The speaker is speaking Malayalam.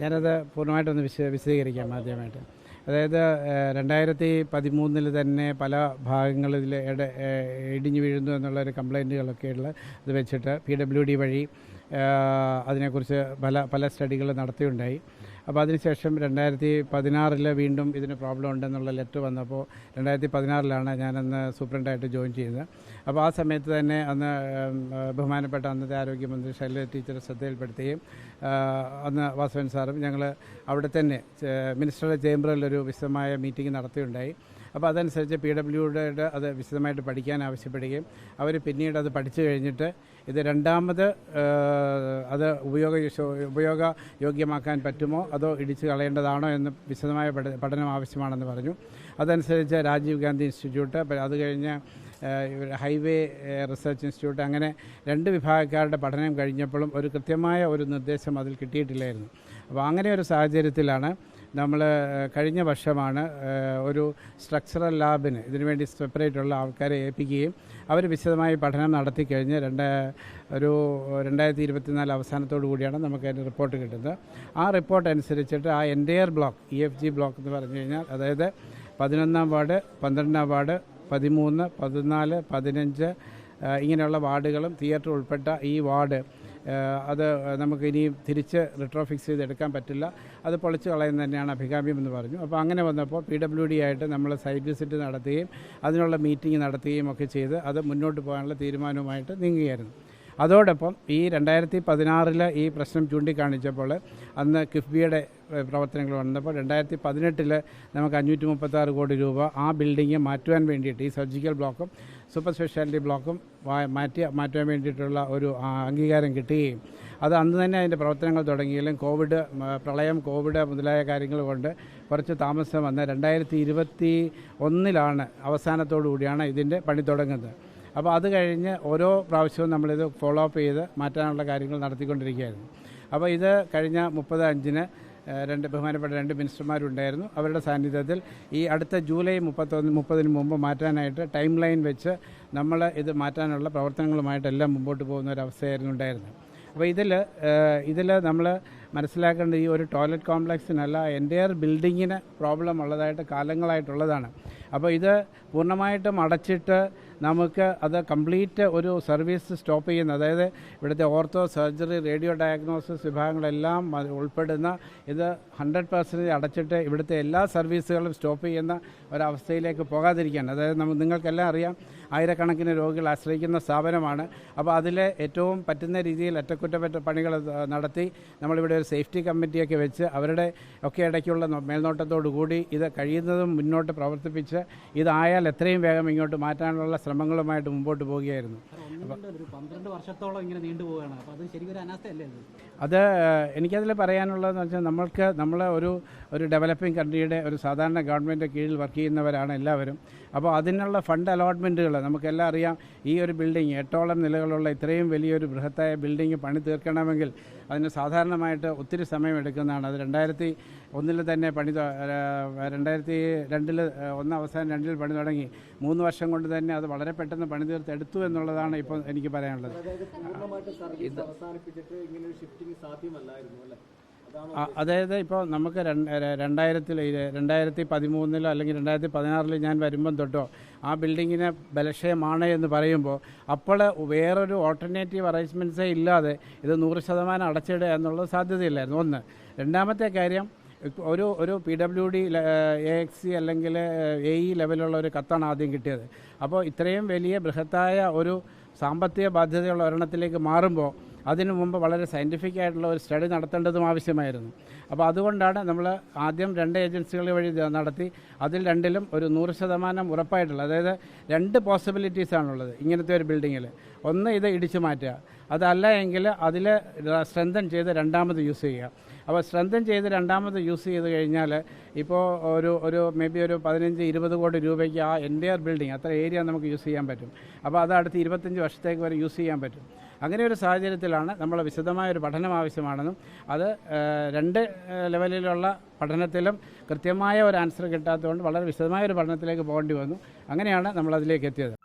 ഞാനത് പൂർണമായിട്ടൊന്ന് വിശ വിശദീകരിക്കാം ആദ്യമായിട്ട്. അതായത് രണ്ടായിരത്തി പതിമൂന്നിൽ തന്നെ പല ഭാഗങ്ങളിൽ ഇട ഇടിഞ്ഞു വീഴുന്നു എന്നുള്ള ഒരു കംപ്ലൈന്റുകളൊക്കെയുള്ള ഇത് വെച്ചിട്ട് പി ഡബ്ല്യു ഡി വഴി അതിനെക്കുറിച്ച് പല പല സ്റ്റഡികൾ നടത്തിയുണ്ടായി. അപ്പോൾ അതിനുശേഷം രണ്ടായിരത്തി പതിനാറിൽ വീണ്ടും ഇതിന് പ്രോബ്ലം ഉണ്ടെന്നുള്ള ലെറ്റർ വന്നപ്പോൾ രണ്ടായിരത്തി പതിനാറിലാണ് ഞാനന്ന് സൂപ്രണ്ടായിട്ട് ജോയിൻ ചെയ്യുന്നത് അപ്പോൾ ആ സമയത്ത് തന്നെ അന്ന് ബഹുമാനപ്പെട്ട അന്നത്തെ ആരോഗ്യമന്ത്രി ശൈലജ ടീച്ചർ ശ്രദ്ധയിൽപ്പെടുത്തുകയും അന്ന് വാസവൻ സാറും ഞങ്ങൾ അവിടെ തന്നെ മിനിസ്റ്ററുടെ ചേംബറിൽ ഒരു വിശദമായ മീറ്റിംഗ് നടത്തിയുണ്ടായി അപ്പോൾ അതനുസരിച്ച് പി ഡബ്ല്യുടെ അത് വിശദമായിട്ട് പഠിക്കാൻ ആവശ്യപ്പെടുകയും അവർ പിന്നീട് അത് പഠിച്ചു കഴിഞ്ഞിട്ട് ഇത് രണ്ടാമത് അത് ഉപയോഗ ഉപയോഗ യോഗ്യമാക്കാൻ പറ്റുമോ? അതോ ഇടിച്ചു കളയേണ്ടതാണോ എന്ന് വിശദമായ പഠനം ആവശ്യമാണെന്ന് പറഞ്ഞു. അതനുസരിച്ച് രാജീവ് ഗാന്ധി ഇൻസ്റ്റിറ്റ്യൂട്ട് അത് കഴിഞ്ഞ് ഹൈവേ റിസർച്ച് ഇൻസ്റ്റിറ്റ്യൂട്ട് അങ്ങനെ രണ്ട് വിഭാഗക്കാരുടെ പഠനം കഴിഞ്ഞപ്പോഴും ഒരു കൃത്യമായ ഒരു നിർദ്ദേശം അതിൽ കിട്ടിയിട്ടില്ലായിരുന്നു. അപ്പോൾ അങ്ങനെ ഒരു സാഹചര്യത്തിലാണ് നമ്മൾ കഴിഞ്ഞ വർഷമാണ് ഒരു സ്ട്രക്ചറൽ ലാബിന് ഇതിനുവേണ്ടി സെപ്പറേറ്റ് ഉള്ള ആൾക്കാരെ ഏൽപ്പിക്കുകയും അവർ വിശദമായി പഠനം നടത്തി കഴിഞ്ഞ് രണ്ട് ഒരു രണ്ടായിരത്തി ഇരുപത്തിനാല് അവസാനത്തോടു കൂടിയാണ് നമുക്ക് അതിന്റെ റിപ്പോർട്ട് കിട്ടുന്നത്. ആ റിപ്പോർട്ട് അനുസരിച്ചിട്ട് ആ entire block E F G block എന്ന് പറഞ്ഞു കഴിഞ്ഞാൽ അതായത് പതിനൊന്നാം വാർഡ് പന്ത്രണ്ടാം വാർഡ് പതിമൂന്ന് പതിനാല് പതിനഞ്ച് ഇങ്ങനെയുള്ള വാർഡുകളും തിയേറ്റർ ഉൾപ്പെട്ട ഈ വാർഡ് അത് നമുക്ക് ഇനിയും തിരിച്ച് റിട്രോഫിക്സ് ചെയ്തെടുക്കാൻ പറ്റില്ല. അത് പൊളിച്ച് കളയുന്നത് തന്നെയാണ് അഭികാമ്യം എന്ന് പറഞ്ഞു. അപ്പോൾ അങ്ങനെ വന്നപ്പോൾ പി ഡബ്ല്യു ഡി ആയിട്ട് നമ്മൾ സൈറ്റ് വിസിറ്റ് നടത്തുകയും അതിനുള്ള മീറ്റിംഗ് നടത്തുകയും ഒക്കെ ചെയ്ത് അത് മുന്നോട്ട് പോകാനുള്ള തീരുമാനവുമായിട്ട് നീങ്ങുകയായിരുന്നു. അതോടൊപ്പം ഈ രണ്ടായിരത്തി പതിനാറിൽ ഈ പ്രശ്നം ചൂണ്ടിക്കാണിച്ചപ്പോൾ അന്ന് കിഫ്ബിയുടെ പ്രവർത്തനങ്ങൾ വന്നപ്പോൾ രണ്ടായിരത്തി പതിനെട്ടിൽ നമുക്ക് അഞ്ഞൂറ്റി മുപ്പത്താറ് കോടി രൂപ ആ ബിൽഡിങ് മാറ്റുവാൻ വേണ്ടിയിട്ട് ഈ സർജിക്കൽ ബ്ലോക്കും സൂപ്പർ സ്പെഷ്യാലിറ്റി ബ്ലോക്കും മാറ്റി മാറ്റാൻ വേണ്ടിയിട്ടുള്ള ഒരു അംഗീകാരം കിട്ടുകയും അത് അന്ന് തന്നെ അതിന്റെ പ്രവർത്തനങ്ങൾ തുടങ്ങിയാലും കോവിഡ് പ്രളയം കോവിഡ് മുതലായ കാര്യങ്ങൾ കൊണ്ട് കുറച്ച് താമസം വന്ന് രണ്ടായിരത്തി ഇരുപത്തി ഒന്നിലാണ് അവസാനത്തോടു കൂടിയാണ് ഇതിന്റെ പണി തുടങ്ങുന്നത്. അപ്പോൾ അത് കഴിഞ്ഞ് ഓരോ പ്രാവശ്യവും നമ്മളിത് ഫോളോ അപ്പ് ചെയ്ത് മാറ്റാനുള്ള കാര്യങ്ങൾ നടത്തിക്കൊണ്ടിരിക്കുകയായിരുന്നു. അപ്പോൾ ഇത് കഴിഞ്ഞ മുപ്പത് അഞ്ചിന് രണ്ട് ബഹുമാനപ്പെട്ട രണ്ട് മിനിസ്റ്റർമാരുണ്ടായിരുന്നു. അവരുടെ സാന്നിധ്യത്തിൽ ഈ അടുത്ത ജൂലൈ മുപ്പത്തൊന്ന് മുപ്പതിന് മുമ്പ് മാറ്റാനായിട്ട് ടൈം ലൈൻ വെച്ച് നമ്മൾ ഇത് മാറ്റാനുള്ള പ്രവർത്തനങ്ങളുമായിട്ടെല്ലാം മുമ്പോട്ട് പോകുന്ന ഒരു അവസ്ഥയായിരുന്നു ഉണ്ടായിരുന്നത്. അപ്പോൾ ഇതിൽ ഇതിൽ നമ്മൾ മനസ്സിലാക്കേണ്ട ഈ ഒരു ടോയ്ലറ്റ് കോംപ്ലക്സിനല്ല എന്റെയർ ബിൽഡിങ്ങിന് പ്രോബ്ലം ഉള്ളതായിട്ട് കാലങ്ങളായിട്ടുള്ളതാണ്. അപ്പോൾ ഇത് പൂർണമായിട്ടും അടച്ചിട്ട് നമുക്ക് അത് കംപ്ലീറ്റ് ഒരു സർവീസ് സ്റ്റോപ്പ് ചെയ്യുന്ന അതായത് ഇവിടുത്തെ ഓർത്തോ സർജറി റേഡിയോ ഡയഗ്നോസിസ് വിഭാഗങ്ങളെല്ലാം ഉൾപ്പെടുന്ന ഇത് ഹൺഡ്രഡ് പെർസെന്റേജ് അടച്ചിട്ട് ഇവിടുത്തെ എല്ലാ സർവീസുകളും സ്റ്റോപ്പ് ചെയ്യുന്ന ഒരവസ്ഥയിലേക്ക് പോകാതിരിക്കാൻ അതായത് നമുക്ക് നിങ്ങൾക്കെല്ലാം അറിയാം ആയിരക്കണക്കിന് രോഗികൾ ആശ്രയിക്കുന്ന സ്ഥാപനമാണ്. അപ്പോൾ അതിൽ ഏറ്റവും പറ്റുന്ന രീതിയിൽ അറ്റകുറ്റപ്പറ്റ പണികൾ നടത്തി നമ്മളിവിടെ ഒരു സേഫ്റ്റി കമ്മിറ്റിയൊക്കെ വെച്ച് അവരുടെ ഒക്കെ ഇടയ്ക്കുള്ള മേൽനോട്ടത്തോടു കൂടി ഇത് കഴിയുന്നതും മുന്നോട്ട് പ്രവർത്തിപ്പിച്ച് ഇതായാൽ എത്രയും വേഗം ഇങ്ങോട്ട് മാറ്റാനുള്ള ശ്രമങ്ങളുമായിട്ട് മുമ്പോട്ട് പോവുകയായിരുന്നു പന്ത്രണ്ട് വർഷത്തോളം ഇങ്ങനെ നീണ്ടുപോവുകയാണ് അപ്പോൾ അത് ശരിക്കും ഒരു അനാസ്ഥയല്ലേ അത് എനിക്കതിൽ പറയാനുള്ളതെന്ന് വെച്ചാൽ നമ്മൾക്ക് നമ്മൾ ഒരു ഒരു ഡെവലപ്പിംഗ് കൺട്രിയുടെ ഒരു സാധാരണ ഗവൺമെന്റ് കീഴിൽ വർക്ക് ചെയ്യുന്നവരാണ് എല്ലാവരും. അപ്പോൾ അതിനുള്ള ഫണ്ട് അലോട്ട്മെന്റുകൾ നമുക്കെല്ലാം അറിയാം ഈ ഒരു ബിൽഡിംഗ് എട്ടോളം നിലകളുള്ള ഇത്രയും വലിയൊരു ബൃഹത്തായ ബിൽഡിംഗ് പണി തീർക്കണമെങ്കിൽ അതിന് സാധാരണമായിട്ട് ഒത്തിരി സമയമെടുക്കുന്നതാണ് അത് രണ്ടായിരത്തി ഒന്നിൽ തന്നെ പണി രണ്ടായിരത്തി രണ്ടിൽ ഒന്ന് അവസാനം രണ്ടിൽ പണി തുടങ്ങി. മൂന്ന് വർഷം കൊണ്ട് തന്നെ അത് വളരെ പെട്ടെന്ന് പണി തീർത്തെടുത്തു എന്നുള്ളതാണ് ഇപ്പോൾ എനിക്ക് പറയാനുള്ളത്. അതായത് ഇപ്പോൾ നമുക്ക് രണ്ടായിരത്തിൽ രണ്ടായിരത്തി പതിമൂന്നിലോ അല്ലെങ്കിൽ രണ്ടായിരത്തി പതിനാറിലോ ഞാൻ വരുമ്പം തൊട്ടോ ആ ബിൽഡിങ്ങിനെ ബലക്ഷയമാണ് എന്ന് പറയുമ്പോൾ അപ്പോൾ വേറൊരു ഓൾട്ടർനേറ്റീവ് അറേഞ്ച്മെന്റ്സേ ഇല്ലാതെ ഇത് നൂറ് ശതമാനം അടച്ചിടുക എന്നുള്ളത് സാധ്യതയില്ലായിരുന്നു. ഒന്ന്. രണ്ടാമത്തെ കാര്യം ഒരു ഒരു P W D A X C അല്ലെങ്കിൽ എ ഇ ലെവലുള്ള ഒരു കത്താണ് ആദ്യം കിട്ടിയത്. അപ്പോൾ ഇത്രയും വലിയ ബൃഹത്തായ ഒരു സാമ്പത്തിക ബാധ്യതയുള്ള ഒരെണ്ണത്തിലേക്ക് മാറുമ്പോൾ അതിനു മുമ്പ് വളരെ സയന്റിഫിക് ആയിട്ടുള്ള ഒരു സ്റ്റഡി നടത്തേണ്ടതും ആവശ്യമായിരുന്നു. അപ്പോൾ അതുകൊണ്ടാണ് നമ്മൾ ആദ്യം രണ്ട് ഏജൻസികൾ വഴി നടത്തി. അതിൽ രണ്ടിലും ഒരു നൂറ് ശതമാനം ഉറപ്പായിട്ടുള്ള അതായത് രണ്ട് പോസിബിലിറ്റീസ് ആണുള്ളത് ഇങ്ങനത്തെ ഒരു ബിൽഡിങ്ങിൽ ഒന്ന് ഇത് ഇടിച്ചു മാറ്റുക. അതല്ല എങ്കിൽ അതിൽ സ്ട്രെങ്തൻ ചെയ്ത് രണ്ടാമത് യൂസ് ചെയ്യുക. അപ്പോൾ സ്ട്രെങ്തൻ ചെയ്ത് രണ്ടാമത് യൂസ് ചെയ്ത് കഴിഞ്ഞാൽ ഇപ്പോൾ ഒരു ഒരു മേ ബി ഒരു പതിനഞ്ച് ഇരുപത് കോടി രൂപയ്ക്ക് ആ എന്റയർ ബിൽഡിംഗ് അത്ര ഏരിയ നമുക്ക് യൂസ് ചെയ്യാൻ പറ്റും. അപ്പോൾ അത് അടുത്ത് ഇരുപത്തഞ്ച് വർഷത്തേക്ക് വരെ യൂസ് ചെയ്യാൻ പറ്റും. അങ്ങനെ ഒരു സാഹചര്യത്തിലാണ് നമ്മൾ വിശദമായ ഒരു പഠനം ആവശ്യമാണെന്നും അത് രണ്ട് ലെവലിലുള്ള പഠനത്തിലും കൃത്യമായ ഒരു ആൻസർ കിട്ടാത്തതുകൊണ്ട് വളരെ വിശദമായ ഒരു പഠനത്തിലേക്ക് പോകേണ്ടി വന്നു. അങ്ങനെയാണ് നമ്മൾ അതിലേക്ക് എത്തിയത്.